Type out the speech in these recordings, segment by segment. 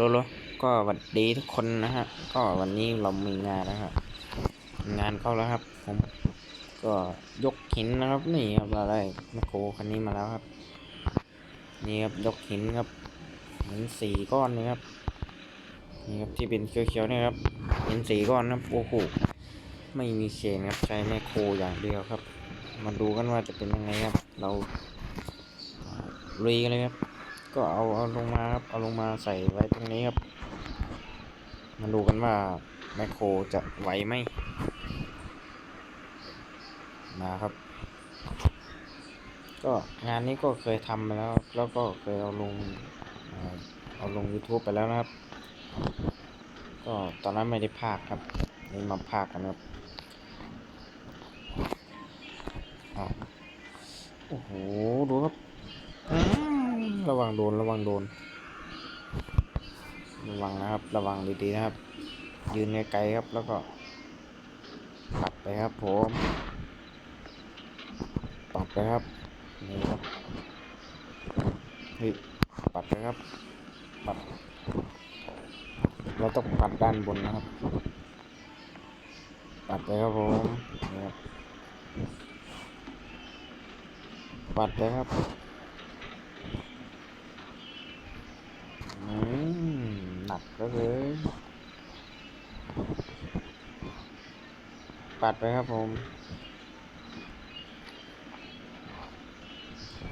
โลโลก็สวัสดีทุกคนนะฮะ ก็วันนี้เรามีงานนะครับ งานเข้าแล้วครับ ผมก็ยกหินนะครับ นี่ครับเราได้แมคโคคันนี้มาแล้วครับ นี่ครับยกหินครับหินสี่ก้อนนี่ครับนี่ครับที่เป็นเขียวๆเนี่ยครับหินสี่ก้อนนะโอ้โหไม่มีเชนครับใช้แมคโคอย่างเดียวครับ มาดูกันว่าจะเป็นยังไงครับ เราอ่าลุยกันเลยครับ ก็เอาเอาลงมาครับ เอาลงมาใส่ไว้ตรงนี้ครับ มาดูกันว่าแมคโครจะไหวไหมมาครับ ก็งานนี้ก็เคยทำไปแล้ว แล้วก็เคยเอาลงเอาลง YouTube ไปแล้วนะครับ ก็ตอนนั้นไม่ได้พากครับ นี่มาพากกันครับโอ้โห ดูครับ ระวังโดนระวังโดน ระวังนะครับ ระวังดีๆนะครับ ยืนไกลๆครับแล้วก็ปัดไปครับผมปัดไปครับนี่ครับเฮ้ยปัดไปครับปัดเราต้องปัดด้านบนนะครับ ปัดไปครับผมนี่ครับปัดไปครับ อื มหนักก็เลยปัดไปครับผม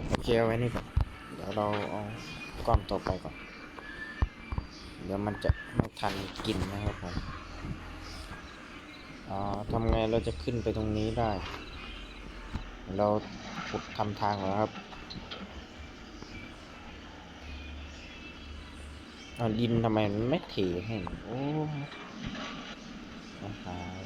โอเคเอาไว้นี่ก่อน เดี๋ยวเราเอาก้อนต่อไปก่อน เดี๋ยวมันจะไม่ทันกินนะครับผมทำไงเราจะขึ้นไปตรงนี้ได้ เราขุดทำทางแล้วครับ เอาดินทำไมมันไม่เทให้ โอ้หาย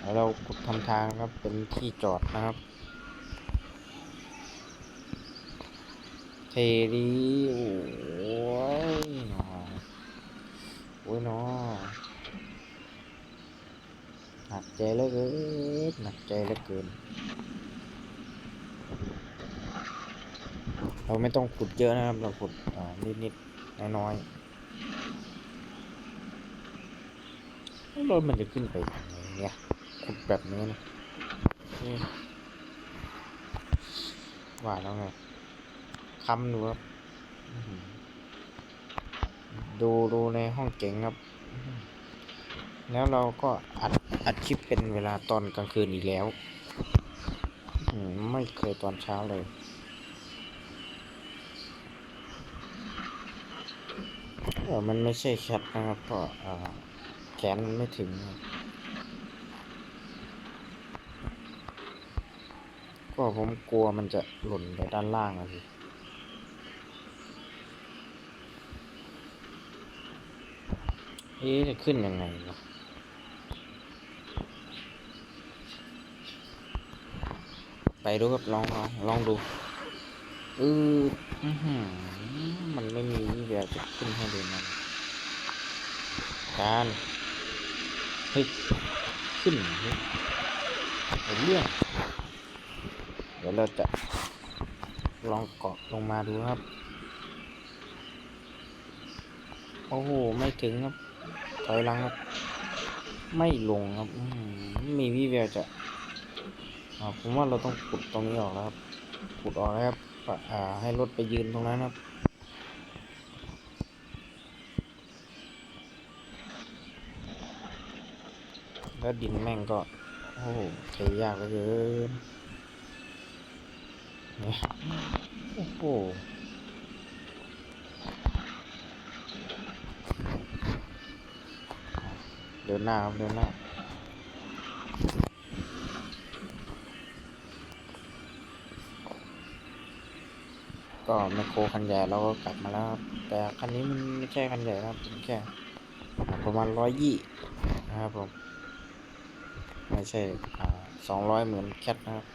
แล้วเราขุดทำทางครับ เป็นที่จอดนะครับ เทดีโอ้ยหนอโอ้ยหนอหนักใจเหลือเกินหนักใจเหลือเกิน เราไม่ต้องขุดเยอะนะครับ เราขุดนิดๆน้อยๆแล้วรถมันจะขึ้นไปยังไงเนี่ยขุดแบบนี้นะว่าแล้วไงคำดูครับดูดูในห้องเก๋งครับ แล้วเราก็อัดอัดคลิปเป็นเวลาตอนกลางคืนอีกแล้ว ไม่เคยตอนเช้าเลย เออมันไม่ใช่แคทนะครับเพราะแขนมันไม่ถึงครับก็ผมกลัวมันจะหล่นไปด้านล่างอะสิเอ๊ะจะขึ้นยังไงวะไปดูครับลองลองลองดู เอออื้ออมันไม่มีวี่แวจะขึ้นให้ดูมันการเฮ้ยขึ้นเฮ้ยเรื่องเดี๋ยวเราจะลองเกาะลงมาดูครับ โอ้โห ไม่ถึงครับ ถอยหลังครับ ไม่ลงครับไม่มีวี่แวจะผมว่าเราต้องขุดตรงนี้ออกแล้วครับขุดออกแล้วครับ ให้รถไปยืนตรงนั้นครับแล้วดินแม่งก็ โอ้โหเทยากเลือเกินเนี่ยโอ้โหเดินหน้าครับเดินหน้า ก็แมคโครคันใหญ่เราก็กลับมาแล้วครับแต่คันนี้มันไม่ใช่คันใหญ่นะครับเป็นแค่ประมาณร้อยยี่นะครับผมไม่ใช่สองร้อยเหมือนแคทนะครับ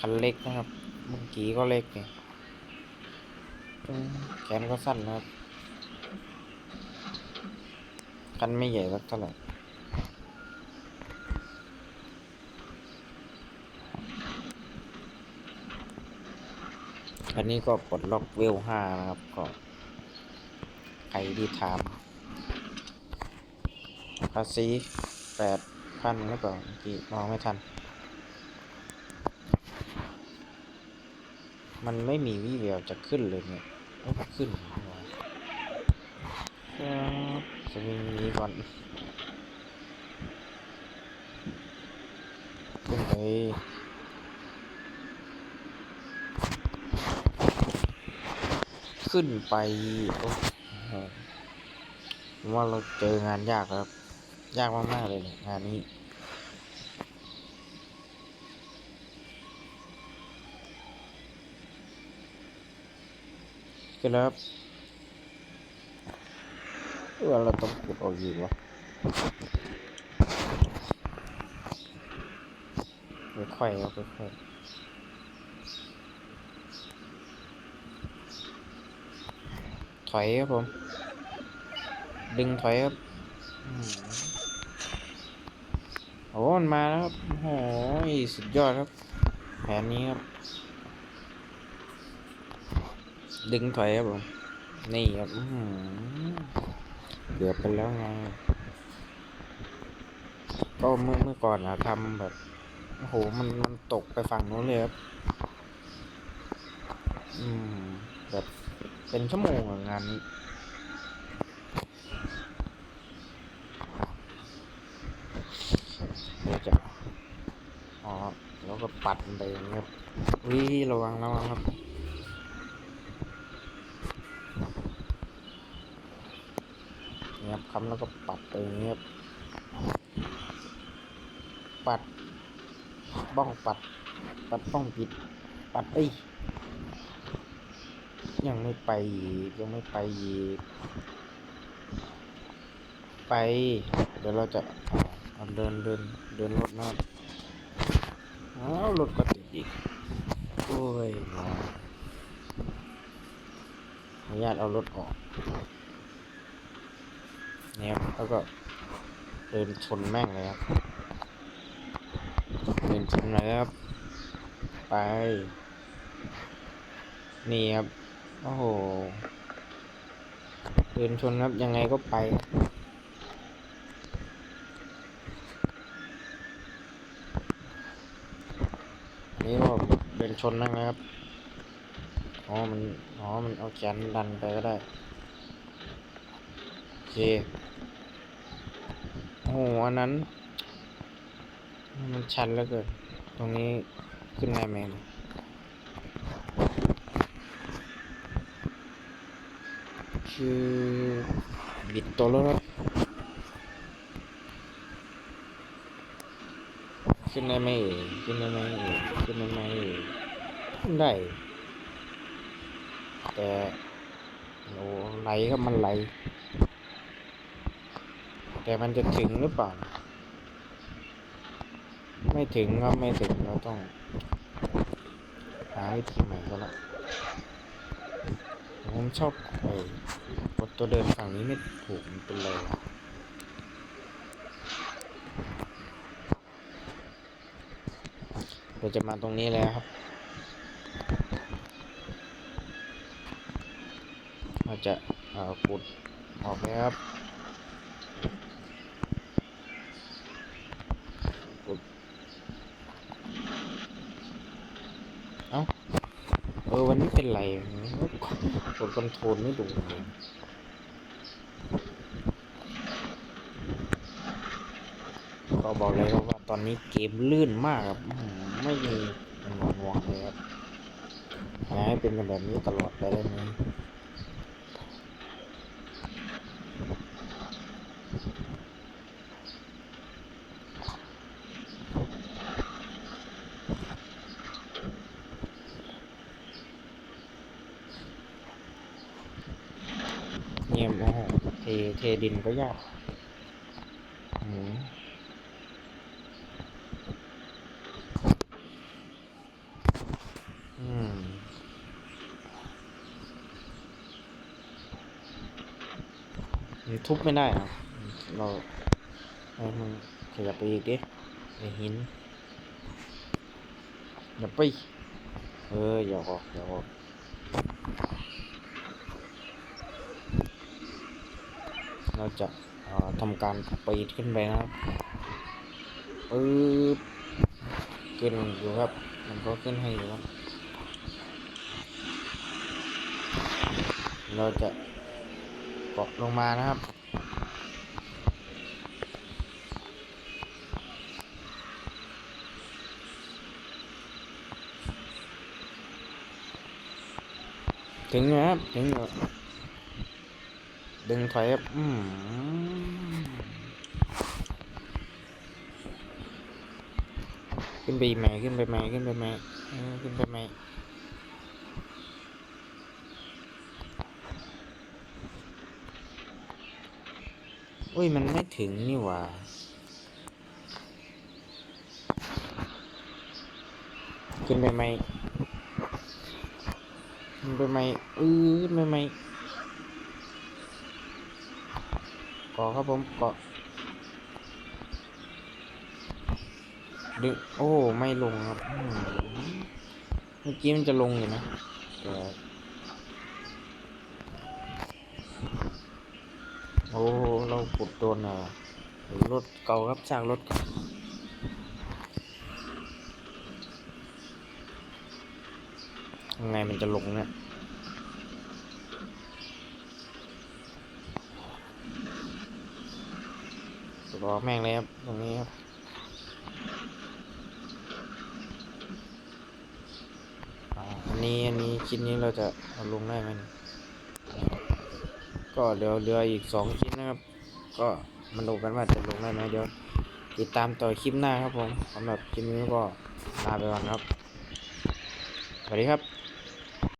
คันเล็กนะครับเมื่อกี้ก็เล็กนี่อืมแขนก็สั้นนะครับคันไม่ใหญ่สักเท่าไหร่ อันนี้ก็ปลดล็อกเวลห้านะครับก็ใครที่ทำภาษีแปดพันหรือเปล่าเมื่อกี้มองไม่ทัน มันไม่มีวี่แววจะขึ้นเลยเนี่ยไม่ขึ้นวะครับสวิงนี้ก่อนขึ้นไป ขึ้นไปโอ้โหว่าเราเจองานยากครับ ยากมาก ๆ เลยเนี่ยงานนี้ขึ้นแล้วครับเออเราต้องกดออกอยู่วะค่อยๆครับค่อยๆ ถอยครับผม ดึงถอยครับโอ้มันมาแล้วครับโอ้โหสุดยอดครับ แผนนี้ครับ ดึงถอยครับผม นี่ครับเกือบไปแล้วไง ก็เมื่อเมื่อก่อนอะทำแบบ โอ้โห มันมันตกไปฝั่งนู้นเลยครับ อืม แบบ เป็นชั่วโมงงานนี้เดี๋ยวจะอ๋อแล้วก็ปัดไปอย่างเงี้ยครับวิระวังระวังครับเนี่ยบคำแล้วก็ปัดไปเงียบปัดบ้องปัด ปัดบ้องปิด ปัดเอ้ ยังไม่ไปอีกยังไม่ไปอีกไป เดี๋ยวเราจะเดินเดินเดินรถนะครับอ้าวรถก็ติดอีก โอ้ยนอขออนุญาตเอารถออกเนี่ยแล้วก็เดินชนแม่งเลยครับ เดินชนเลยครับ ไป นี่ครับ โอ้โหเดินชนครับยังไงก็ไปอันนี่ก็เดินชนนั่งนะครับอ๋อมันอ๋อมันเอาแขนดันไปก็ได้โอเคโอ้โหอันนั้น มันชันแล้วเกินตรงนี้ขึ้นได้ไหมเนี่ย คือบิดตัวรถครับขึ้นได้ไหมขึ้นได้ไหมขึ้นได้ไหมขึ้นได้แต่โอ้ไหลก็มันไหลแต่มันจะถึงหรือเปล่า ไม่ถึงครับไม่ถึงเราต้อง หาวิธีใหม่ก็แล้ว ผมชอบไอ้กดตัวเดินฝั่งนี้ไม่ถูกมันเป็นไรวะเราจะมาตรงนี้แล้วครับ เราจะเอากดออกเลยครับกดเอ้า เออวันนี้เป็น ไรกดคอนโทรลไม่ดูเลยก็บอกเลยครับว่าตอนนี้เกมลื่นมากครับ ไม่มีมันหวงหวงเลยครับให้เป็นแบบนี้ตลอดไปเลยนะ เงียบโอ้โหเทเทดินก็ยากอืมทุบไม่ได้ครับเราให้มันขยับไปอีกดิไอหินอย่าไปเอออย่าออกอย่าออก เราจะทำการปีดขึ้นไปนะครับปึ๊บขึ้นอยู่ครับ มันก็ขึ้นให้อยู่ครับเราจะเกาะลงมานะครับ ถึงแล้วครับถึงแล้ว ดึงถอยอืมขึ้นไปอีกไหมขึ้นไปไหมขึ้นไปไหมเออขึ้นไปไหมอุ้ยมันไม่ถึงนี่หว่าขึ้นไปไหมขึ้นไปไหมอือขึ้นไปไหมเกาะครับผมเกาะดึงโอ้ไม่ลงครับเมื่อกี้มันจะลงอยู่นะโอ้เรากดโดนอะรถเก่าครับจากรถเก่ายังไงมันจะลงเนี่ย รอแม่งเลยครับตรงนี้ครับอันนี้อันนี้ชิ้นนี้เราจะเอาลงได้ไหมก็เดี๋ยวเหลืออีกสองชิ้นนะครับ ก็มาดูกันว่าจะลงได้ไหมเดี๋ยวติดตามต่อคลิปหน้าครับผมสำหรับคลิปนี้ก็ลาไปก่อนครับสวัสดีครับ